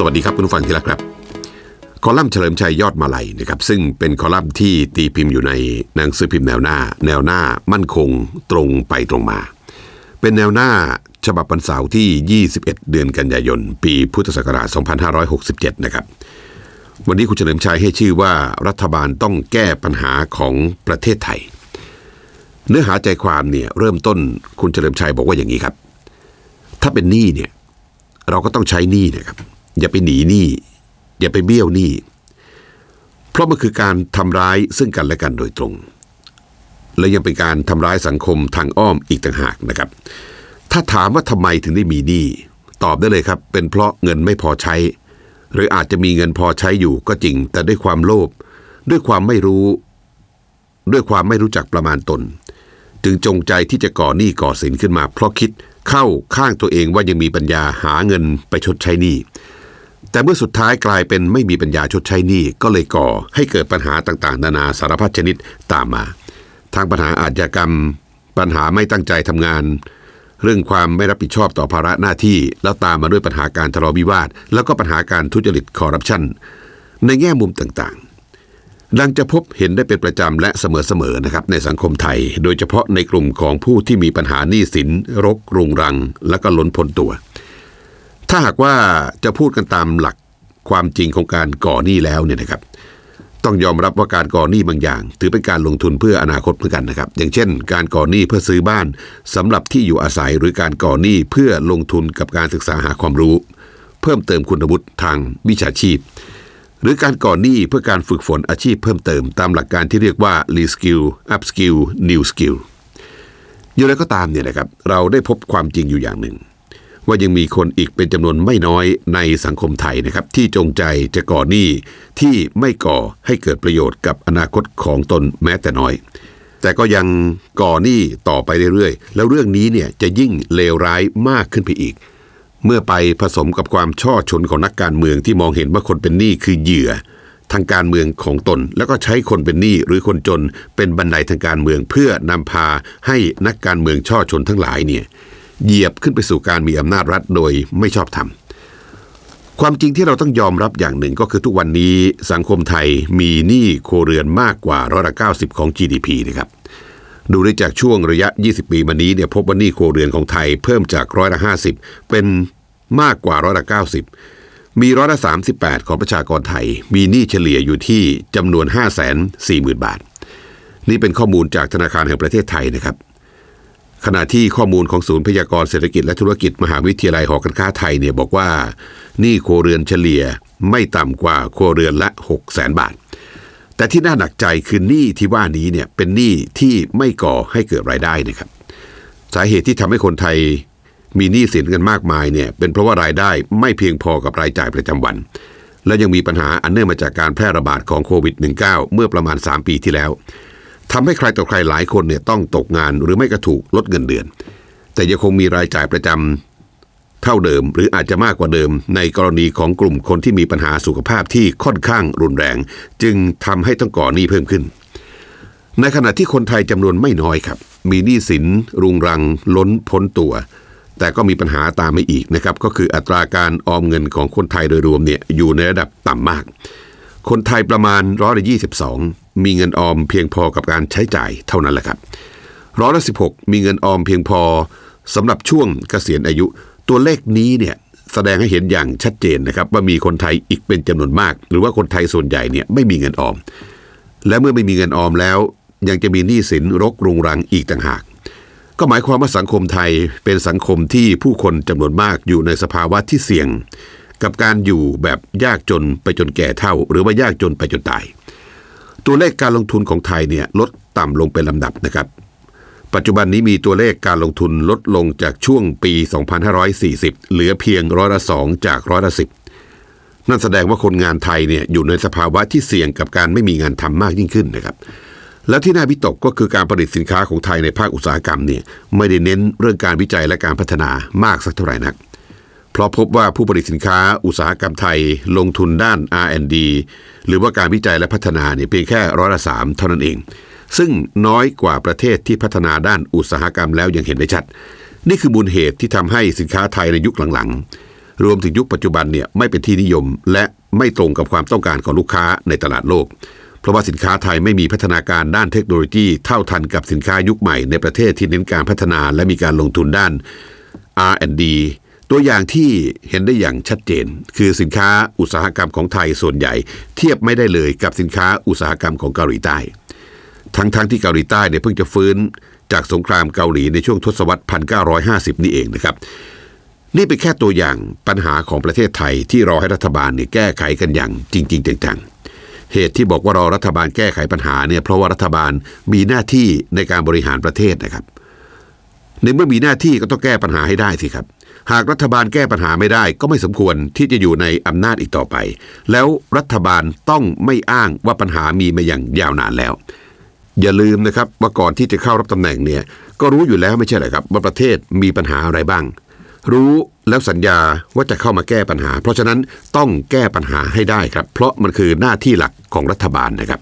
สวัสดีครับคุณผู้ฟังที่รักครับ คอลัมน์เฉลิมชัยยอดมาลัยนะครับซึ่งเป็นคอลัมน์ที่ตีพิมพ์อยู่ในหนังสือพิมพ์แนวหน้า แนวหน้ามั่นคงตรงไปตรงมา เป็นแนวหน้าฉบับวันเสาร์ที่ 21 เดือนกันยายน ปีพุทธศักราช 2567 นะครับ วันนี้คุณเฉลิมชัยให้ชื่อว่ารัฐบาลต้องแก้ปัญหาของประเทศไทย เนื้อหาใจความเนี่ยเริ่มต้นคุณเฉลิมชัยบอกว่าอย่างนี้ครับ ถ้าเป็นหนี้เนี่ยเราก็ต้องใช้หนี้นะครับ อย่าไปหนีหนี้อย่าไปเบี้ยวหนี้เพราะมันคือการทำร้ายซึ่งกันและกันโดยตรง และยังเป็นการทำร้ายสังคมทางอ้อมอีกต่างหากนะครับ ถ้าถามว่าทำไมถึงได้มีหนี้ตอบได้เลยครับ เป็นเพราะเงินไม่พอใช้ หรืออาจจะมีเงินพอใช้อยู่ก็จริง แต่ด้วยความโลภด้วยความไม่รู้ ด้วยความไม่รู้จักประมาณตน จึงจงใจที่จะก่อหนี้ก่อสินขึ้นมา เพราะคิดเข้าข้างตัวเองว่ายังมีปัญญาหาเงินไปชดใช้หนี้ แต่เมื่อสุดท้ายกลายเป็นไม่มีปัญญาชดใช้หนี้ก็เลยก่อให้เกิดปัญหาต่างๆ นานาสารพัดชนิดตามมา ทางปัญหาอาชญากรรม ปัญหาไม่ตั้งใจทำงาน เรื่องความไม่รับผิดชอบต่อภาระหน้าที่แล้วตามมาด้วยปัญหาการทะเลาะวิวาท แล้วก็ปัญหาการทุจริตคอร์รัปชันในแง่มุมต่างๆ ดังจะพบเห็นได้เป็นประจำและเสมอๆนะครับในสังคมไทย โดยเฉพาะในกลุ่มของผู้ที่มีปัญหาหนี้สินรกรุงรัง และก็ล้นพ้นตัว ถ้าหากว่าจะพูดกันตามหลักความจริงของการก่อหนี้แล้วเนี่ยนะครับ ต้องยอมรับว่าการก่อหนี้บางอย่าง ถือเป็นการลงทุนเพื่ออนาคตเหมือนกันนะครับ อย่างเช่น การก่อหนี้เพื่อซื้อบ้านสำหรับที่อยู่อาศัยหรือการก่อหนี้เพื่อลงทุนกับการศึกษาหาความรู้ เพิ่มเติมคุณวุฒิทางวิชาชีพ หรือการก่อหนี้เพื่อการฝึกฝนอาชีพเพิ่มเติมตามหลักการที่เรียกว่า reskill upskill new skill อย่างไรก็ตามเนี่ยนะครับเราได้พบความจริงอยู่อย่างหนึ่ง ว่ายังมีคนอีกเป็นจำนวนไม่น้อยในสังคมไทยนะครับ ที่จงใจจะก่อหนี้ที่ไม่ก่อให้เกิดประโยชน์กับอนาคตของตนแม้แต่น้อย แต่ก็ยังก่อหนี้ต่อไปเรื่อยๆ แล้วเรื่องนี้เนี่ยจะยิ่งเลวร้ายมากขึ้นไปอีก เมื่อไปผสมกับความช่อชนของนักการเมืองที่มองเห็นว่าคนเป็นหนี้คือเหยื่อทางการเมืองของตน แล้วก็ใช้คนเป็นหนี้หรือคนจนเป็นบันไดทางการเมืองเพื่อนำพาให้นักการเมืองช่อชนทั้งหลายเนี่ย เหยียบขึ้นไปสู่การมีอำนาจรัฐโดยไม่ชอบธรรมความจริงที่เราต้องยอมรับอย่างหนึ่งก็คือทุกวันนี้สังคมไทยมีหนี้ครัวเรือนมากกว่าร้อยละ90ของ GDP นะครับดูได้จากช่วงระยะ 20 ปีมานี้เนี่ยพบว่าหนี้ครัวเรือนของไทยเพิ่มจากร้อยละ50 เป็นมากกว่าร้อยละ90 มีร้อยละ38 ของประชากรไทย มีหนี้เฉลี่ยอยู่ที่จำนวน 5 4 0 0 0 0 บาท นี่เป็นข้อมูลจากธนาคารแห่งประเทศไทยนะครับ ขณะที่ข้อมูลของศูนย์พยากรณ์เศรษฐกิจและธุรกิจมหาวิทยาลัยหอการค้าไทยเนี่ยบอกว่าหนี้ครัวเรือนเฉลี่ยไม่ต่ำกว่าครัวเรือนละ6 0แสนบาท แต่ที่น่าหนักใจคือหนี้ที่ว่านี้เนี่ยเป็นหนี้ที่ไม่ก่อให้เกิดรายได้นะครับ สาเหตุที่ทำให้คนไทยมีหนี้สินกันมากมายเนี่ยเป็นเพราะว่ารายได้ไม่เพียงพอกับรายจ่ายประจำวัน และยังมีปัญหาอันเนื่องมาจากการแพร่ระบาดของโควิด -19 เมื่อประมาณ 3 ปีที่แล้ว ทำให้ใครต่อใครหลายคนเนี่ยต้องตกงานหรือไม่ก็ถูกลดเงินเดือน แต่ยังคงมีรายจ่ายประจำเท่าเดิม หรืออาจจะมากกว่าเดิม ในกรณีของกลุ่มคนที่มีปัญหาสุขภาพที่ค่อนข้างรุนแรง จึงทำให้ต้องก่อหนี้เพิ่มขึ้น ในขณะที่คนไทยจำนวนไม่น้อยครับ มีหนี้สินรุงรังล้นพ้นตัว แต่ก็มีปัญหาตามมาอีกนะครับก็คืออัตราการออมเงินของคนไทยโดยรวมเนี่ยอยู่ในระดับต่ำมาก คนไทยประมาณร้อยละยี่สิบสองมีเงินออมเพียงพอกับการใช้จ่ายเท่านั้นแหละครับร้อยละสิบหกมีเงินออมเพียงพอสำหรับช่วงเกษียณอายุ ตัวเลขนี้เนี่ยแสดงให้เห็นอย่างชัดเจนนะครับ ว่ามีคนไทยอีกเป็นจำนวนมาก หรือว่าคนไทยส่วนใหญ่เนี่ยไม่มีเงินออม และเมื่อไม่มีเงินออมแล้ว ยังจะมีหนี้สินรกรุงรังอีกต่างหาก ก็หมายความว่าสังคมไทยเป็นสังคมที่ผู้คนจำนวนมากอยู่ในสภาวะที่เสี่ยง กับการอยู่แบบยากจนไปจนแก่เท่า หรือว่ายากจนไปจนตาย ตัวเลขการลงทุนของไทยเนี่ยลดต่ำลงเป็นลำดับนะครับ ปัจจุบันนี้มีตัวเลขการลงทุนลดลงจากช่วงปี 2540 เหลือเพียงร้อยละสองจากร้อยละสิบนั่นแสดงว่าคนงานไทยเนี่ยอยู่ในสภาวะที่เสี่ยงกับการไม่มีงานทำมากยิ่งขึ้นนะครับ แล้วที่น่าวิตกก็คือการผลิตสินค้าของไทยในภาคอุตสาหกรรมเนี่ยไม่ได้เน้นเรื่องการวิจัยและการพัฒนามากสักเท่าไหร่นัก ราะพบว่าผู้ผลิตสินค้าอุตสาหกรรมไทยลงทุนด้าน R&D หรือว่าการวิจัยและพัฒนาเนี่ยเพียงแค่ร้อยละสามเท่านั้นเอง ซึ่งน้อยกว่าประเทศที่พัฒนาด้านอุตสาหกรรมแล้วยังเห็นได้ชัด นี่คือมูลเหตุที่ทำให้สินค้าไทยในยุคหลังๆ รวมถึงยุคปัจจุบันเนี่ยไม่เป็นที่นิยม และไม่ตรงกับความต้องการของลูกค้าในตลาดโลก เพราะว่าสินค้าไทยไม่มีพัฒนาการด้านเทคโนโลยี เท่าทันกับสินค้ายุคใหม่ในประเทศที่เน้นการพัฒนาและมีการลงทุนด้าน R&D ตัวอย่างที่เห็นได้อย่างชัดเจน คือสินค้าอุตสาหกรรมของไทยส่วนใหญ่ เทียบไม่ได้เลยกับสินค้าอุตสาหกรรมของเกาหลีใต้ ทั้งๆทที่เกาหลีใต้เนี่ยเพิ่งจะฟื้นจากสงครามเกาหลีในช่วงทศวรรษ 1950 นี่เองนะครับ นี่เป็นแค่ตัวอย่างปัญหาของประเทศไทยที่รอให้รัฐบาลเนี่ยแก้ไขกันอย่างจริง ๆ จังๆ เหตุที่บอกว่ารอรัฐบาลแก้ไขปัญหาเนี่ยเพราะว่ารัฐบาลมีหน้าที่ในการบริหารประเทศนะครับ ในเมื่อมีหน้าที่ก็ต้องแก้ปัญหาให้ได้สิครับ หากรัฐบาลแก้ปัญหาไม่ได้ก็ไม่สมควรที่จะอยู่ในอำนาจอีกต่อไป แล้วรัฐบาลต้องไม่อ้างว่าปัญหามีมาอย่างยาวนานแล้ว อย่าลืมนะครับว่าก่อนที่จะเข้ารับตำแหน่งเนี่ยก็รู้อยู่แล้วไม่ใช่เหรอครับ ว่าประเทศมีปัญหาอะไรบ้าง รู้แล้วสัญญาว่าจะเข้ามาแก้ปัญหา เพราะฉะนั้นต้องแก้ปัญหาให้ได้ครับ เพราะมันคือหน้าที่หลักของรัฐบาลนะครับ